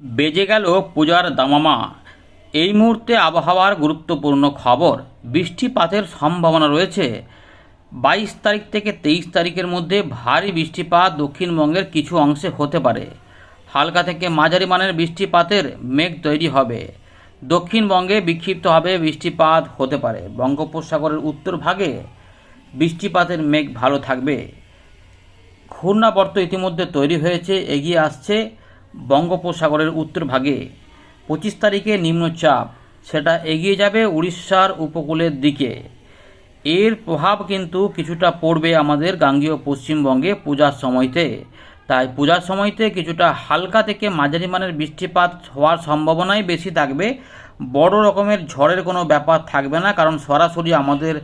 বেজে গেল পূজার দামামা। এই মুহূর্তে আবহাওয়ার গুরুত্বপূর্ণ খবর, বৃষ্টিপাতের সম্ভাবনা রয়েছে। বাইশ তারিখ থেকে তেইশ তারিখের মধ্যে ভারী বৃষ্টিপাত দক্ষিণবঙ্গের কিছু অংশে হতে পারে। হালকা থেকে মাঝারি মানের বৃষ্টিপাতের মেঘ তৈরি হবে। দক্ষিণবঙ্গে বিক্ষিপ্তভাবে বৃষ্টিপাত হতে পারে। বঙ্গোপসাগরের উত্তর ভাগে বৃষ্টিপাতের মেঘ ভালো থাকবে। ঘূর্ণাবর্ত ইতিমধ্যে তৈরি হয়েছে, এগিয়ে আসছে। বঙ্গোপসাগরের উত্তর ভাগে। পঁচিশ তারিখে নিম্নচাপ, সেটা এগিয়ে যাবে উড়িষ্যার উপকূলের দিকে। এর প্রভাব কিন্তু কিছুটা পড়বে আমাদের গাঙ্গীয় পশ্চিমবঙ্গে পূজার সময়তে। তাই পূজার সময়তে কিছুটা হালকা থেকে মাঝারি মানের বৃষ্টিপাত হওয়ার সম্ভাবনাই বেশি থাকবে। বড় রকমের ঝড়ের কোনো ব্যাপার থাকবে না, কারণ সরাসরি আমাদের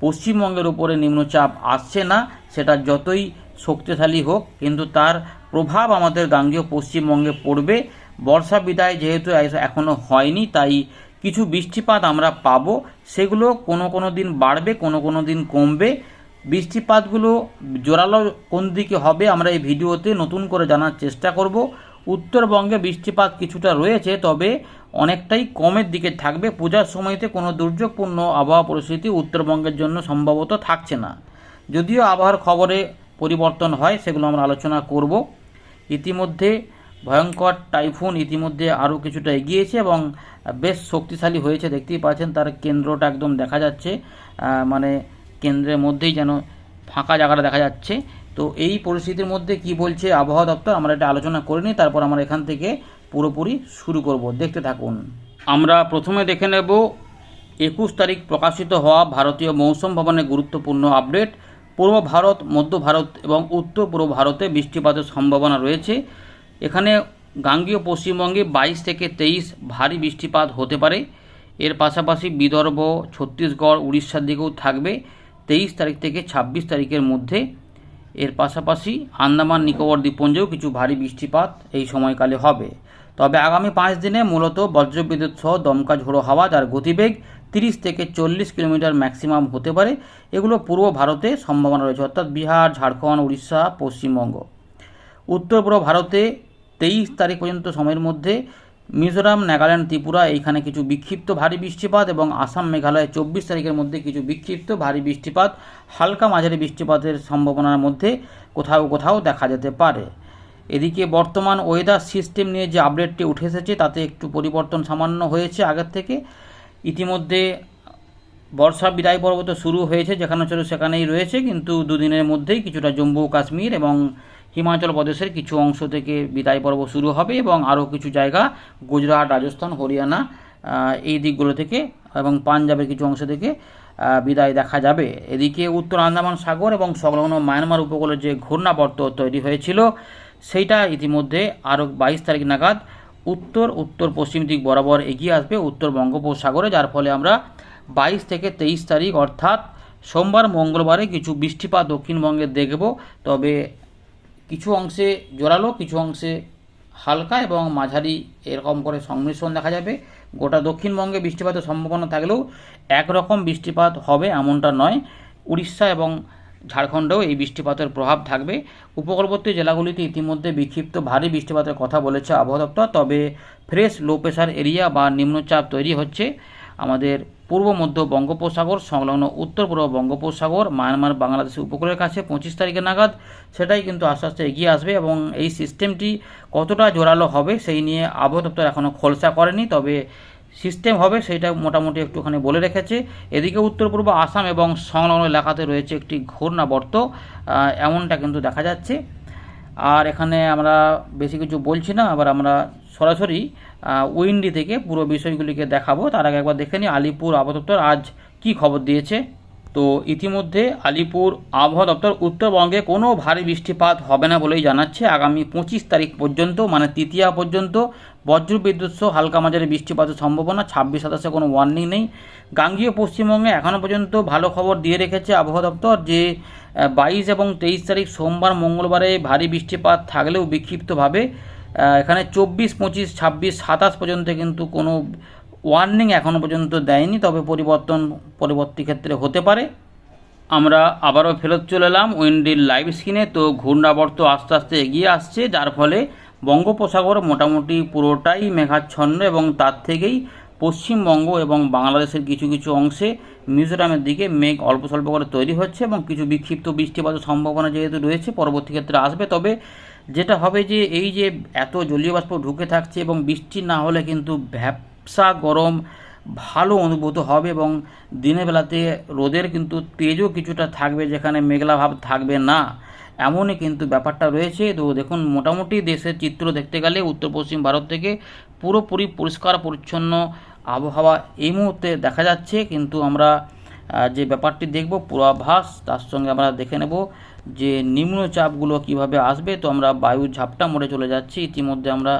পশ্চিমবঙ্গের উপরে নিম্নচাপ আসছে না, সেটা যতই শক্তিশালী হোক, কিন্তু তার প্রভাব আমাদের গাঙ্গীয় পশ্চিমবঙ্গে পড়বে। বর্ষা বিদায় যেহেতু এখনও হয়নি, তাই কিছু বৃষ্টিপাত আমরা পাবো। সেগুলো কোনো কোনো দিন বাড়বে, কোনো কোনো দিন কমবে। বৃষ্টিপাতগুলো জোরালো কোন দিকে হবে আমরা এই ভিডিওতে নতুন করে জানার চেষ্টা করব। উত্তরবঙ্গে বৃষ্টিপাত কিছুটা রয়েছে, তবে অনেকটাই কমের দিকে থাকবে। পূজার সময়তে কোনো দুর্যোগপূর্ণ আবহাওয়া পরিস্থিতি উত্তরবঙ্গের জন্য সম্ভবত থাকছে না। যদিও আবহাওয়ার খবরে পরিবর্তন হয়, সেগুলো আমরা আলোচনা করব। ইতিমধ্যে ভয়ঙ্কর টাইফুন ইতিমধ্যে আরও কিছুটা এগিয়েছে এবং বেশ শক্তিশালী হয়েছে, দেখতেই পাচ্ছেন তার কেন্দ্রটা একদম দেখা যাচ্ছে। মানে কেন্দ্রের মধ্যেই যেন ফাঁকা জায়গাটা দেখা যাচ্ছে। তো এই পরিস্থিতির মধ্যে কি বলছে আবহাওয়া দপ্তর, আমরা এটা আলোচনা করে নিই, তারপর আমরা এখান থেকে পুরোপুরি শুরু করব। দেখতে থাকুন। আমরা প্রথমে দেখে নেব, একুশ তারিখ প্রকাশিত হওয়া ভারতীয় মৌসুম ভবনের গুরুত্বপূর্ণ আপডেট। পূর্ব ভারত, মধ্য ভারত এবং উত্তর পূর্ব ভারতে বৃষ্টিপাতের সম্ভাবনা রয়েছে। এখানে গাঙ্গীয় পশ্চিমবঙ্গে বাইশ থেকে তেইশ ভারী বৃষ্টিপাত হতে পারে। এর পাশাপাশি বিদর্ভ, ছত্তিশগড়, উড়িষ্যার দিকেও থাকবে তেইশ তারিখ থেকে ছাব্বিশ তারিখের মধ্যে। এর পাশাপাশি আন্দামান, নিকোবর দ্বীপপুঞ্জেও কিছু ভারী বৃষ্টিপাত এই সময়কালে হবে। তবে আগামী পাঁচ দিনে মূলত বজ্রবিদ্যুৎ সহ দমকা ঝোড়ো হাওয়া যার গতিবেগ তিরিশ থেকে চল্লিশ কিলোমিটার ম্যাক্সিমাম হতে পারে। এগুলো পূর্ব ভারতে সম্ভাবনা রয়েছে, অর্থাৎ বিহার, ঝাড়খণ্ড, উড়িষ্যা, পশ্চিমবঙ্গ। উত্তর পূর্ব ভারতে তেইশ তারিখ পর্যন্ত সময়ের মধ্যে মিজোরাম, নাগাল্যান্ড, ত্রিপুরা এইখানে কিছু বিক্ষিপ্ত ভারী বৃষ্টিপাত এবং আসাম, মেঘালয় চব্বিশ তারিখের মধ্যে কিছু বিক্ষিপ্ত ভারী বৃষ্টিপাত, হালকা মাঝারি বৃষ্টিপাতের সম্ভাবনার মধ্যে কোথাও কোথাও দেখা যেতে পারে। এদিকে বর্তমান ওয়েদার সিস্টেম নিয়ে যে আপডেটটি উঠে এসেছে, তাতে একটু পরিবর্তন সামান্য হয়েছে আগের থেকে। ইতিমধ্যে বর্ষা বিদায় পর্ব তো শুরু হয়েছে, যেখানে ছিল সেখানেই রয়েছে, কিন্তু দুদিনের মধ্যেই কিছুটা জম্মু কাশ্মীর এবং হিমাচল প্রদেশের কিছু অংশ থেকে বিদায় পর্ব শুরু হবে এবং আরও কিছু জায়গা, গুজরাট, রাজস্থান, হরিয়ানা এই দিকগুলো থেকে এবং পাঞ্জাবের কিছু অংশ থেকে বিদায় দেখা যাবে। এদিকে উত্তর আন্দামান সাগর এবং সংলগ্ন মায়ানমার উপকূলে যে ঘূর্ণাবর্ত তৈরি হয়েছিল, সেইটা ইতিমধ্যে আরও বাইশ তারিখ নাগাদ উত্তর উত্তর পশ্চিম দিক বরাবর এগিয়ে আসবে উত্তর বঙ্গোপসাগরে, যার ফলে আমরা বাইশ থেকে তেইশ তারিখ, অর্থাৎ সোমবার, মঙ্গলবারে কিছু বৃষ্টিপাত দক্ষিণবঙ্গে দেখব। তবে কিছু অংশে জোরালো, কিছু অংশে হালকা এবং মাঝারি এরকম করে সংমিশ্রণ দেখা যাবে। গোটা দক্ষিণবঙ্গে বৃষ্টিপাতের সম্ভাবনা থাকলেও একরকম বৃষ্টিপাত হবে এমনটা নয়। উড়িষ্যা এবং ঝাড়খণ্ডেও এই বৃষ্টিপাতের প্রভাব থাকবে। উপকূলবর্তী জেলাগুলিতে ইতিমধ্যে বিক্ষিপ্ত ভারী বৃষ্টিপাতের কথা বলেছে আবহাওয়া দপ্তর, তবে ফ্রেশ লো প্রেশার এরিয়া বা নিম্নচাপ তৈরি হচ্ছে। আমাদের পূর্ব মধ্য বঙ্গোপসাগর সংলগ্ন উত্তর পূর্ব বঙ্গোপসাগর, মায়ানমার বাংলাদেশ উপকূলের কাছে পঁচিশ তারিখে নাগাদ। সেটাই কিন্তু আস্তে আস্তে এগিয়ে আসবে এবং এই সিস্টেমটি কতটা জোরালো হবে সেই নিয়ে আবহাওয়া দপ্তর এখনও খোলসা করেনি। তবে সিস্টেম হবে, সেটা মোটামুটি একটুখানি বলে রেখেছে। এদিকে উত্তর পূর্ব আসাম এবং সংলগ্ন এলাকাতে রয়েছে একটি ঘূর্ণাবর্ত বর্ত এমনটা কিন্তু দেখা যাচ্ছে। আর এখানে আমরা বেশি কিছু বলছি না আবার আমরা সরাসরি উইন্ডি থেকে পুরো বিষয়গুলিকে দেখাবো। তার আগে একবার দেখে নিই, আলিপুর আপাতত আজ কি খবর দিয়েছে। তো ইতিমধ্যে আলিপুর আবহাওয়া দপ্তর উত্তরবঙ্গে কোনো ভারী বৃষ্টিপাত হবে না বলেই জানাচ্ছে। আগামী পঁচিশ তারিখ পর্যন্ত মানে তৃতীয়া পর্যন্ত বজ্রবিদ্যুৎ সহ হালকা মাঝারি বৃষ্টিপাতের সম্ভাবনা, ছাব্বিশ, সাতাশে কোনো ওয়ার্নিং নেই। গাঙ্গীয় পশ্চিমবঙ্গে এখনও পর্যন্ত ভালো খবর দিয়ে রেখেছে আবহাওয়া দপ্তর যে বাইশ এবং তেইশ তারিখ সোমবার, মঙ্গলবারে ভারী বৃষ্টিপাত থাকলেও বিক্ষিপ্তভাবে এখানে চব্বিশ, পঁচিশ, ছাব্বিশ, সাতাশ পর্যন্ত কিন্তু কোনো ওয়ার্নিং এখনও পর্যন্ত দেয়নি, তবে পরিবর্তন, পরবর্তী ক্ষেত্রে হতে পারে। আমরা আবারও ফেরত চলে এলাম উইন্ডির লাইভ স্ক্রিনে তো ঘূর্ণাবর্ত আস্তে আস্তে এগিয়ে আসছে, যার ফলে বঙ্গোপসাগর মোটামুটি পুরোটাই মেঘাচ্ছন্ন এবং তার থেকেই পশ্চিমবঙ্গ এবং বাংলাদেশের কিছু কিছু অংশে মিজোরামের দিকে মেঘ অল্প স্বল্প করে তৈরি হচ্ছে এবং কিছু বিক্ষিপ্ত বৃষ্টিপাতের সম্ভাবনা যেহেতু রয়েছে, পরবর্তী ক্ষেত্রে আসবে। তবে যেটা হবে যে এই যে এত জলীয় বাষ্প ঢুকে থাকছে এবং বৃষ্টি না হলে কিন্তু ভ্যাপসা গরম ভালো অনুভূত হবে এবং দিনের বেলাতে রোদের কিন্তু তেজও কিছুটা থাকবে যেখানে মেঘলা ভাব থাকবে না। এমনই কিন্তু ব্যাপারটা রয়েছে। তো দেখুন, মোটামুটি দেশের চিত্র দেখতে গেলে উত্তর পশ্চিম ভারত থেকে পুরোপুরি পরিষ্কার পরিচ্ছন্ন আবহাওয়া এই মুহূর্তে দেখা যাচ্ছে। কিন্তু আমরা যে ব্যাপারটি দেখব পূর্বাভাস, তার সঙ্গে আমরা দেখে নেব যে নিম্নচাপগুলো কীভাবে আসবে। তো আমরা বায়ু ঝাপটা মোড়ে চলে যাচ্ছি। ইতিমধ্যে আমরা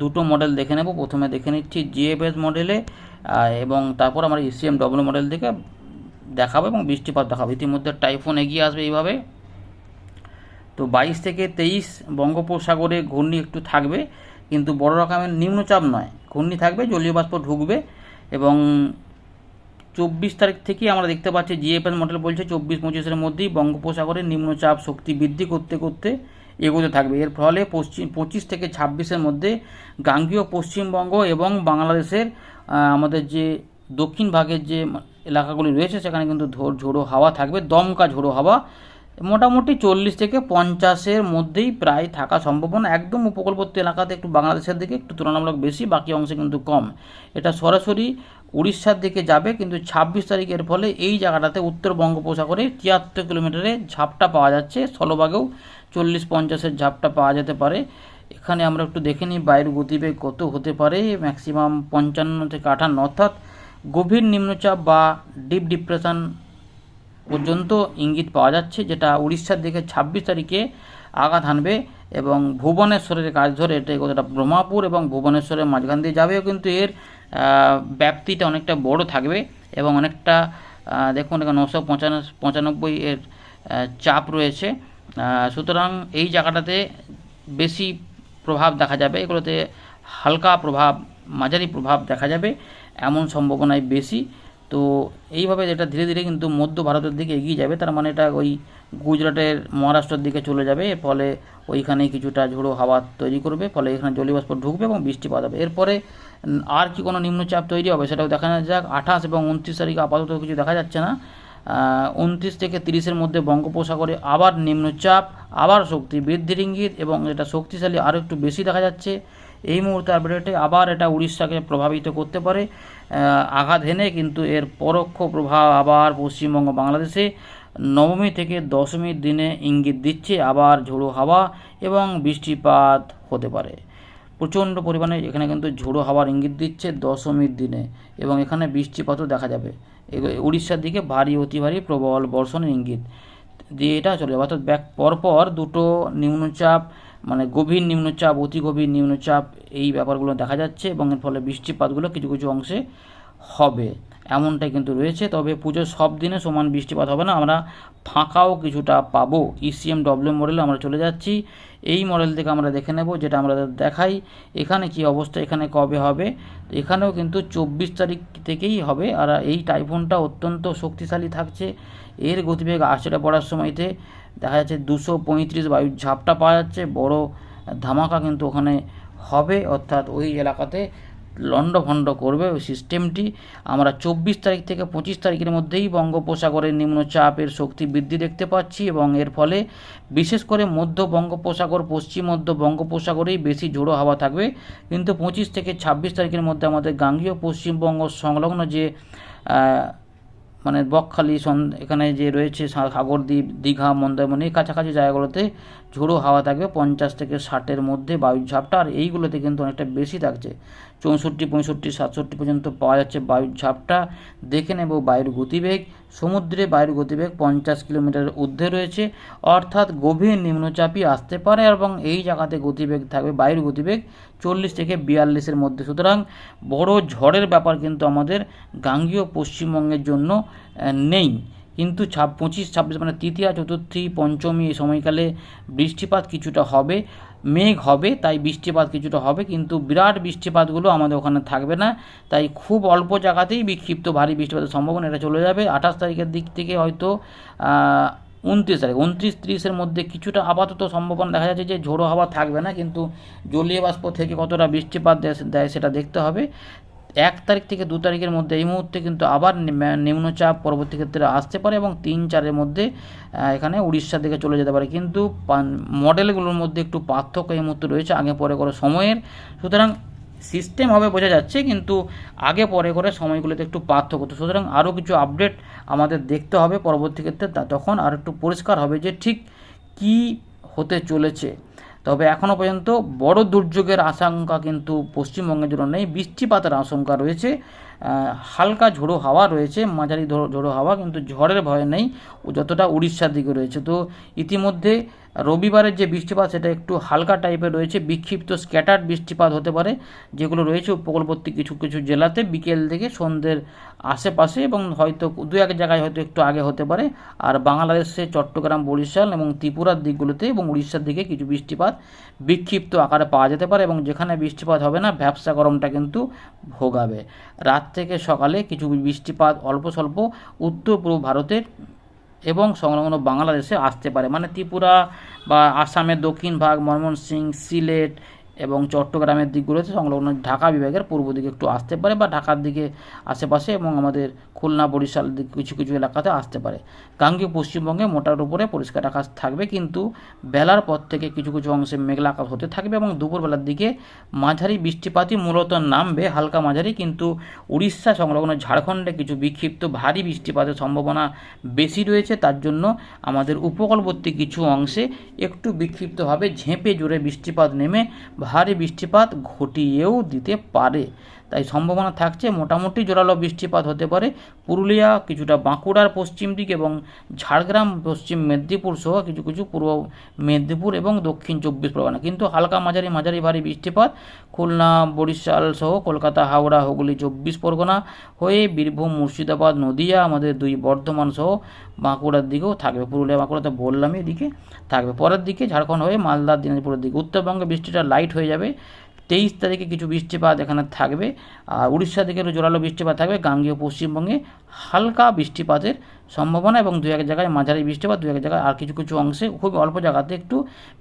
দুটো মডেল দেখে নেব। প্রথমে দেখে নিচ্ছি জিএফএস মডেলে এবং তারপর আমরা ইসিএম ডব্লিউ মডেল থেকে দেখাবো এবং বৃষ্টিপাত দেখাবো। ইতিমধ্যে টাইফুন এগিয়ে আসবে এইভাবে। তো বাইশ থেকে তেইশ বঙ্গোপসাগরে ঘূর্ণি একটু থাকবে, কিন্তু বড় রকমের নিম্নচাপ নয়। ঘূর্ণি থাকবে, জলীয় বাষ্প ঢুকবে এবং চব্বিশ তারিখ থেকেই আমরা দেখতে পাচ্ছি জিএফএস মডেল বলছে চব্বিশ পঁচিশের মধ্যেই বঙ্গোপসাগরে নিম্নচাপ শক্তি বৃদ্ধি করতে করতে এগোতে থাকবে। এর ফলে পশ্চিম, পঁচিশ থেকে ছাব্বিশের মধ্যে গাঙ্গীয় পশ্চিমবঙ্গ এবং বাংলাদেশের আমাদের যে দক্ষিণ ভাগের যে এলাকাগুলি রয়েছে, সেখানে কিন্তু ঝোড়ো হাওয়া থাকবে, দমকা ঝোড়ো হাওয়া। মোটামুটি চল্লিশ থেকে পঞ্চাশের মধ্যেই প্রায় থাকা সম্ভাবনা একদম উপকূলবর্তী এলাকাতে একটু বাংলাদেশের দিকে একটু তুলনামূলক বেশি, বাকি অংশে কিন্তু কম। এটা সরাসরি উড়িষ্যার দিকে যাবে, কিন্তু ছাব্বিশ তারিখের ফলে এই জায়গাটাতে উত্তর বঙ্গোপসাগরে তিয়াত্তর কিলোমিটারে ঝাপটা পাওয়া যাচ্ছে। স্থলভাগেও চল্লিশ পঞ্চাশের ঝাপটা পাওয়া যেতে পারে। এখানে আমরা একটু দেখে নিই বায়ুর গতিবেগ কত হতে পারে। ম্যাক্সিমাম পঞ্চান্ন থেকে আটান্ন অর্থাৎ গভীর নিম্নচাপ বা ডিপ ডিপ্রেশন পর্যন্ত ইঙ্গিত পাওয়া যাচ্ছে, যেটা উড়িষ্যার দিকে ছাব্বিশ তারিখে আঘাত হানবে এবং ভুবনেশ্বরের কাজ ধরে এটা কতটা ব্রহ্মাপুর এবং ভুবনেশ্বরের মাঝখান দিয়ে যাবেও কিন্তু এর ব্যাপ্তিটা অনেকটা বড় থাকবে এবং অনেকটা দেখুন এখানে নশো পঁচানব্বই এর চাপ রয়েছে। সুতরাং এই জায়গাটাতে বেশি প্রভাব দেখা যাবে, এগুলোতে হালকা প্রভাব, মাঝারি প্রভাব দেখা যাবে, এমন সম্ভাবনাই বেশি। তো এইভাবে এটা ধীরে ধীরে কিন্তু মধ্য ভারতের দিকে এগিয়ে যাবে, তার মানে এটা ওই গুজরাটের মহারাষ্ট্রের দিকে চলে যাবে, এর ফলে ওইখানে কিছুটা ঝোড়ো হাওয়া তৈরি করবে, ফলে এখানে জলীয়বাষ্প ঢুকবে এবং বৃষ্টিপাত হবে। এরপরে আর কি কোনো নিম্নচাপ তৈরি হবে সেটাও দেখা যাক। আঠাশ এবং উনত্রিশ তারিখে আপাতত কিছু দেখা যাচ্ছে না। উনত্রিশ থেকে তিরিশের মধ্যে বঙ্গোপসাগরে আবার নিম্নচাপ, আবার শক্তি বৃদ্ধির ইঙ্গিত এবং এটা শক্তিশালী আরও একটু বেশি দেখা যাচ্ছে। এই মুহূর্তে আপডেটে আবার এটা উড়িষ্যাকে প্রভাবিত করতে পারে। আঘাত হেনে কিন্তু এর পরোক্ষ প্রভাব আবার পশ্চিমবঙ্গ বাংলাদেশে নবমী থেকে দশমীর দিনে ইঙ্গিত দিচ্ছে আবার ঝোড়ো হাওয়া এবং বৃষ্টিপাত হতে পারে। প্রচণ্ড পরিমাণে এখানে কিন্তু ঝোড়ো হাওয়ার ইঙ্গিত দিচ্ছে দশমীর দিনে এবং এখানে বৃষ্টিপাতও দেখা যাবে। উড়িষ্যার দিকে ভারী, অতি ভারী প্রবল বর্ষণের ইঙ্গিত দিয়ে এটা চলে। যাবে অর্থাৎ ব্যাক, পরপর দুটো নিম্নচাপ মানে গভীর নিম্নচাপ, অতি গভীর নিম্নচাপ এই ব্যাপারগুলো দেখা যাচ্ছে এবং এর ফলে বৃষ্টিপাতগুলো কিছু কিছু অংশে হবে। এমনটাই কিন্তু রয়েছে। তবে পুজোর সব দিনে সমান বৃষ্টিপাত হবে না। আমরা ফাঁকাও কিছুটা পাবো। ইসিএম ডব্লিউ মডেল আমরা চলে যাচ্ছি। এই মডেল থেকে আমরা দেখে নেব, যেটা আমরা দেখাই। এখানে কি অবস্থা, এখানে কবে হবে? এখানেও কিন্তু চব্বিশ তারিখ থেকেই হবে। আর এই টাইফুনটা অত্যন্ত শক্তিশালী থাকছে। এর গতিবেগ আছড়ে পড়ার সময়তে দেখা যাচ্ছে দুশো পঁয়ত্রিশ বায়ুর ঝাপটা পাওয়া যাচ্ছে। বড় ধামাকা কিন্তু ওখানে হবে। অর্থাৎ ওই এলাকাতে লণ্ডভণ্ড করবে, ওই সিস্টেমটি আমরা চব্বিশ তারিখ থেকে পঁচিশ তারিখের মধ্যেই বঙ্গোপসাগরের নিম্নচাপের শক্তি বৃদ্ধি দেখতে পাচ্ছি এবং এর ফলে বিশেষ করে মধ্য বঙ্গোপসাগর, পশ্চিম মধ্য বঙ্গোপসাগরেই বেশি ঝোড়ো হাওয়া থাকবে। কিন্তু পঁচিশ থেকে ছাব্বিশ তারিখের মধ্যে আমাদের গাঙ্গীয় পশ্চিমবঙ্গ সংলগ্ন যে মানে বকখালি এখানে যে রয়েছে সাগরদ্বীপ, দীঘা, মন্দারমণি, এই কাছাকাছি জায়গাগুলোতে ঝোড়ো হাওয়া থাকবে পঞ্চাশ থেকে ষাটের মধ্যে বায়ুর ঝাপটা। আর এইগুলোতে কিন্তু অনেকটা বেশি থাকছে। চৌষট্টি, পঁয়ষট্টি, সাতষট্টি পর্যন্ত পাওয়া যাচ্ছে বায়ুর ঝাপটা। দেখে নেব বায়ুর গতিবেগ। সমুদ্রে বায়ুর গতিবেগ পঞ্চাশ কিলোমিটারের ঊর্ধ্বে রয়েছে। অর্থাৎ গভীর নিম্নচাপই আসতে পারে এবং এই জায়গাতে গতিবেগ থাকবে, বায়ুর গতিবেগ চল্লিশ থেকে বিয়াল্লিশের মধ্যে। সুতরাং বড় ঝড়ের ব্যাপার কিন্তু আমাদের গাঙ্গীয় পশ্চিমবঙ্গের জন্য নেই। কিন্তু ছাব পঁচিশ, ছাব্বিশ মানে তৃতীয়া, চতুর্থী, পঞ্চমী এই সময়কালে বৃষ্টিপাত কিছুটা হবে। মেঘ হবে, তাই বৃষ্টিপাত কিছুটা হবে, কিন্তু বিরাট বৃষ্টিপাতগুলো আমাদের ওখানে থাকবে না। তাই খুব অল্প জায়গাতেই বিক্ষিপ্ত ভারী বৃষ্টিপাতের সম্ভাবনা এটা চলে যাবে। আঠাশ তারিখের দিক থেকে হয়তো উনত্রিশ তারিখ, উনত্রিশ ত্রিশের মধ্যে কিছুটা আপাতত সম্ভাবনা দেখা যাচ্ছে যে ঝোড়ো হাওয়া থাকবে না, কিন্তু জলীয় বাষ্প থেকে কতটা বৃষ্টিপাত দেয় সেটা দেখতে হবে। এক তারিখ থেকে দু তারিখের মধ্যে এই মুহূর্তে কিন্তু আবার নিম্নচাপ পরবর্তী ক্ষেত্রে আসতে পারে এবং তিন চারের মধ্যে এখানে উড়িষ্যার দিকে চলে যেতে পারে। কিন্তু মডেলগুলোর মধ্যে একটু পার্থক্য এই মুহূর্তে রয়েছে, আগে পরে করে সময়ের। সুতরাং সিস্টেম হবে বোঝা যাচ্ছে, কিন্তু আগে পরে করে সময়গুলোতে একটু পার্থক্য। তো সুতরাং আরও কিছু আপডেট আমাদের দেখতে হবে পরবর্তী ক্ষেত্রে তখন আর একটু পরিষ্কার হবে যে ঠিক কি হতে চলেছে। তবে এখনও পর্যন্ত বড় দুর্যোগের আশঙ্কা কিন্তু পশ্চিমবঙ্গের জন্য নেই। বৃষ্টিপাতের আশঙ্কা রয়েছে। হালকা ঝোড়ো হাওয়া রয়েছে, মাঝারি ঝোড়ো হাওয়া, কিন্তু ঝড়ের ভয় নেই যতটা উড়িষ্যার দিকে রয়েছে। তো ইতিমধ্যে রবিবারের যে বৃষ্টিপাত, সেটা একটু হালকা টাইপের রয়েছে, বিক্ষিপ্ত স্ক্যাটার্ড বৃষ্টিপাত হতে পারে, যেগুলো রয়েছে উপকূলবর্তী কিছু কিছু জেলাতে বিকেল থেকে সন্ধ্যের আশেপাশে এবং হয়তো দু এক জায়গায় হয়তো একটু আগে হতে পারে। আর বাংলাদেশে চট্টগ্রাম, বরিশাল এবং ত্রিপুরার দিকগুলোতে এবং উড়িষ্যার দিকে কিছু বৃষ্টিপাত বিক্ষিপ্ত আকারে পাওয়া যেতে পারে এবং যেখানে বৃষ্টিপাত হবে না, ভ্যাবসা গরমটা কিন্তু ভোগাবে। রাত থেকে সকালে কিছু বৃষ্টিপাত অল্প স্বল্প উত্তর পূর্ব ভারতের এবং সংলগ্ন বাংলাদেশে আসতে পারে। মানে ত্রিপুরা বা আসামের দক্ষিণ ভাগ, ময়মনসিংহ, সিলেট এবং চট্টগ্রামের দিকগুলোতে সংলগ্ন ঢাকা বিভাগের পূর্ব দিকে একটু আসতে পারে বা ঢাকার দিকে আশেপাশে এবং আমাদের খুলনা, বরিশাল দিক কিছু কিছু এলাকাতে আসতে পারে। গাঙ্গীয় পশ্চিমবঙ্গে মোটার উপরে পরিষ্কার আকাশ থাকবে কিন্তু বেলার পর থেকে কিছু কিছু অংশে মেঘলা আকাশ হতে থাকবে এবং দুপুরবেলার দিকে মাঝারি বৃষ্টিপাতই মূলত নামবে হালকা মাঝারি কিন্তু উড়িষ্যা সংলগ্ন ঝাড়খণ্ডে কিছু বিক্ষিপ্ত ভারী বৃষ্টিপাতের সম্ভাবনা বেশি রয়েছে। তার জন্য আমাদের উপকূলবর্তী কিছু অংশে একটু বিক্ষিপ্তভাবে ঝেঁপে জোরে বৃষ্টিপাত নেমে ভারী বৃষ্টিপাত ঘটিয়েও দিতে পারে। তাই সম্ভাবনা থাকছে মোটামুটি জোরালো বৃষ্টিপাত হতে পারে। পুরুলিয়া কিছুটা বাঁকুড়ার পশ্চিম দিক এবং ঝাড়গ্রাম, পশ্চিম মেদিনীপুর সহ কিছু কিছু পূর্ব মেদিনীপুর এবং দক্ষিণ চব্বিশ পরগনা। কিন্তু হালকা মাঝারি মাঝারি ভারী বৃষ্টিপাত খুলনা, বরিশাল সহ কলকাতা, হাওড়া, হুগলি, চব্বিশ পরগনা হয়ে বীরভূম, মুর্শিদাবাদ, নদিয়া আমাদের দুই বর্ধমান সহ বাঁকুড়ার দিকেও থাকবে। পুরুলিয়া বাঁকুড়া তো বললামই এদিকে থাকবে। পরের দিকে ঝাড়খণ্ড হয়ে মালদা, দিনাজপুরের দিকে। উত্তরবঙ্গে বৃষ্টিটা লাইট হয়ে যাবে। তেইশ তারিখে কিছু বৃষ্টিপাত এখানে থাকবে, আর উড়িষ্যা থেকে জোরালো বৃষ্টিপাত থাকবে, গাঙ্গেয় পশ্চিমবঙ্গে হালকা বৃষ্টিপাতের সম্ভাবনা এবং দু এক জায়গায় মাঝারি বৃষ্টিপাত, দু এক জায়গায় আর কিছু কিছু অংশে খুব অল্প জায়গাতে একটু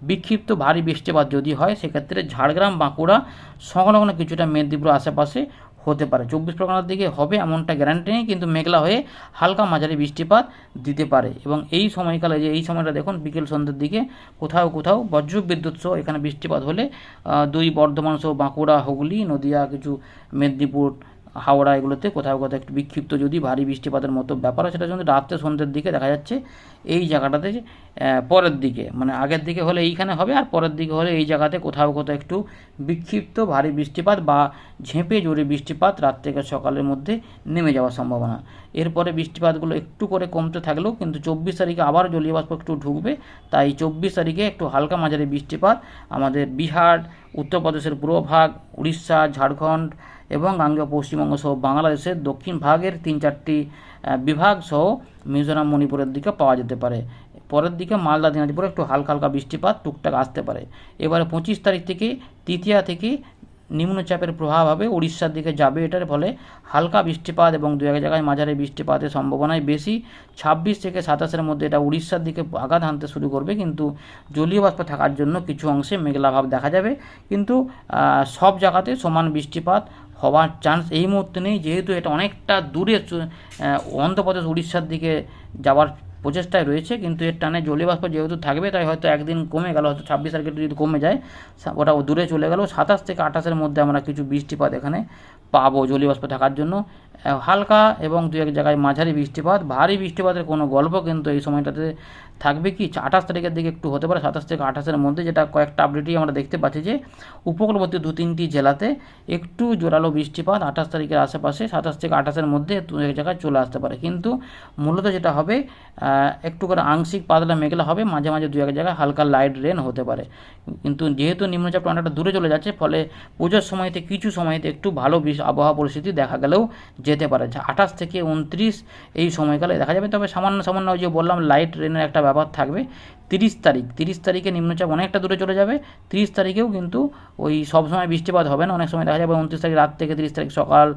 বিক্ষিপ্ত ভারী বৃষ্টিপাত যদি হয়, সেক্ষেত্রে ঝাড়গ্রাম, বাঁকুড়া, সংলগ্ন কিছুটা মেদিনীপুর আশেপাশে হতে পারে। চব্বিশ পরগনার দিকে হবে এমনটা গ্যারান্টি নেই, কিন্তু মেঘলা হয়ে হালকা মাঝারি বৃষ্টিপাত দিতে পারে। এবং এই সময়কালে যে, এই সময়টা দেখুন, বিকেল সন্ধ্যের দিকে কোথাও কোথাও বজ্র বিদ্যুৎ সহ এখানে বৃষ্টিপাত হলে দুই বর্ধমান সহ বাঁকুড়া, হুগলি, নদিয়া, কিছু মেদিনীপুর হাওড়া এগুলোতে কোথাও কোথাও একটু বিক্ষিপ্ত যদি ভারী বৃষ্টিপাতের মতো ব্যাপার সেটা কিন্তু রাত্রে সন্ধ্যের দিকে দেখা যাচ্ছে এই জায়গাটাতে পরের দিকে মানে আগের দিকে হলে এইখানে হবে আর পরের দিকে হলে এই জায়গাতে কোথাও কোথাও একটু বিক্ষিপ্ত ভারী বৃষ্টিপাত বা ঝেঁপে জোরে বৃষ্টিপাত রাত থেকে সকালের মধ্যে নেমে যাওয়ার সম্ভাবনা। এরপরে বৃষ্টিপাতগুলো একটু করে কমতে থাকলেও কিন্তু চব্বিশ তারিখে আবার জলীয় বাষ্প একটু ঢুকবে, তাই চব্বিশ তারিখে একটু হালকা মাঝারি বৃষ্টিপাত আমাদের বিহার, উত্তরপ্রদেশের পূর্ব ভাগ, উড়িষ্যা, ঝাড়খণ্ড এবং গাঙ্গেয় পশ্চিমবঙ্গ সহ বাংলাদেশের দক্ষিণ ভাগের তিন চারটি বিভাগ সহ মিজোরাম, মণিপুরের দিকে পাওয়া যেতে পারে। পরের দিকে মালদা, দিনাজপুরে একটু হালকা হালকা বৃষ্টিপাত টুকটাক আসতে পারে। এবারে পঁচিশ তারিখ থেকে তৃতীয়া থেকে নিম্নচাপের প্রভাব হবে উড়িষ্যার দিকে যাবে এটার ফলে হালকা বৃষ্টিপাত এবং দু এক জায়গায় মাঝারি বৃষ্টিপাতের সম্ভাবনাই বেশি। ছাব্বিশ থেকে সাতাশের মধ্যে এটা উড়িষ্যার দিকে আঘাত হানতে শুরু করবে, কিন্তু জলীয় বাষ্প থাকার জন্য কিছু অংশে মেঘলাভাব দেখা যাবে। কিন্তু সব জায়গাতে সমান বৃষ্টিপাত হওয়ার চান্স এই মুহূর্তে নেই। যেহেতু এটা অনেকটা দূরে অন্ধ্রপ্রদেশ, উড়িষ্যার দিকে যাওয়ার প্রচেষ্টায় রয়েছে, কিন্তু এর টানে জলীয়বাষ্প যেহেতু থাকবে, তাই হয়তো একদিন কমে গেল, হয়তো ছাব্বিশ তারিখে যদি কমে যায় ওটা দূরে চলে গেল। সাতাশ থেকে আঠাশের মধ্যে আমরা কিছু বৃষ্টিপাত এখানে পাবো জলীয়বাষ্প থাকার জন্য। হালকা এবং দু এক জায়গায় মাঝারি বৃষ্টিপাত, ভারী বৃষ্টিপাতের কোনো গল্প কিন্তু এই সময়টাতে থাকবে কি? আঠাশ তারিখের দিকে একটু হতে পারে, সাতাশ থেকে আঠাশের মধ্যে যেটা কয়েকটা আপডেটই আমরা দেখতে পাচ্ছি যে, উপকূলবর্তী দু তিনটি জেলাতে একটু জোরালো বৃষ্টিপাত, আঠাশ তারিখের আশেপাশে সাতাশ থেকে আঠাশের মধ্যে দু এক জায়গায় চলে আসতে পারে। কিন্তু মূলত যেটা হবে একটু করে আংশিক পাতলা মেঘলা হবে, মাঝে মাঝে দু এক জায়গায় হালকা লাইট রেন হতে পারে। কিন্তু যেহেতু নিম্নচাপটা অনেকটা দূরে চলে যাচ্ছে, ফলে পুজোর সময়তে, কিছু সময়তে একটু ভালো আবহাওয়া পরিস্থিতি দেখা গেলেও যেতে পারে। আঠাশ থেকে উনত্রিশ এই সময়কালে দেখা যাবে। তবে সামান্য সামান্য ওই যে বললাম লাইট রেনের একটা ব্যাপার থাকবে। তিরিশ তারিখ, তিরিশ তারিখে নিম্নচাপ অনেকটা দূরে চলে যাবে, তিরিশ তারিখেও কিন্তু ওই সব সময় বৃষ্টিপাত হবে না, অনেক সময় দেখা যাবে উনত্রিশ তারিখ রাত থেকে তিরিশ তারিখ সকাল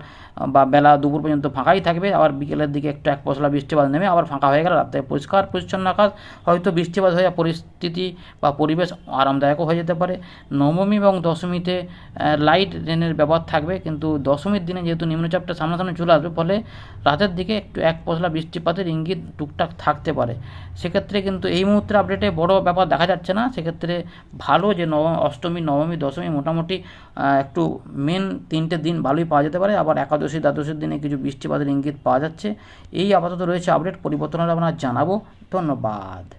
বা বেলা দুপুর পর্যন্ত ফাঁকাই থাকবে, আবার বিকেলের দিকে একটু এক পশলা বৃষ্টিপাত নেমে আবার ফাঁকা হয়ে গেল রাতে পরিষ্কার পরিচ্ছন্ন আকাশ, হয়তো বৃষ্টিপাত হয়ে পরিস্থিতি বা পরিবেশ আরামদায়কও হয়ে যেতে পারে। নবমী এবং দশমীতে লাইট রেনের ব্যবহার থাকবে, কিন্তু দশমীর দিনে যেহেতু নিম্নচাপটা সামনাসামনি চলে আসবে, ফলে রাতের দিকে একটু এক পশলা বৃষ্টিপাতের ইঙ্গিত টুকটাক থাকতে পারে। সেক্ষেত্রে কিন্তু এই মুহূর্তের আপডেটে বড় ব্যাপার দেখা যাচ্ছে না। সেক্ষেত্রে ভালো যে নব, অষ্টমী, নবমী, দশমী মোটামুটি একটু মেন তিনটে দিন ভালোই পাওয়া যেতে পারে। আবার একাদশী, দ্বাদশীর দিনে কিছু বৃষ্টিপাতের ইঙ্গিত পাওয়া যাচ্ছে। এই আপাতত রয়েছে আপডেট পরিবর্তন আপনার জানাব। ধন্যবাদ।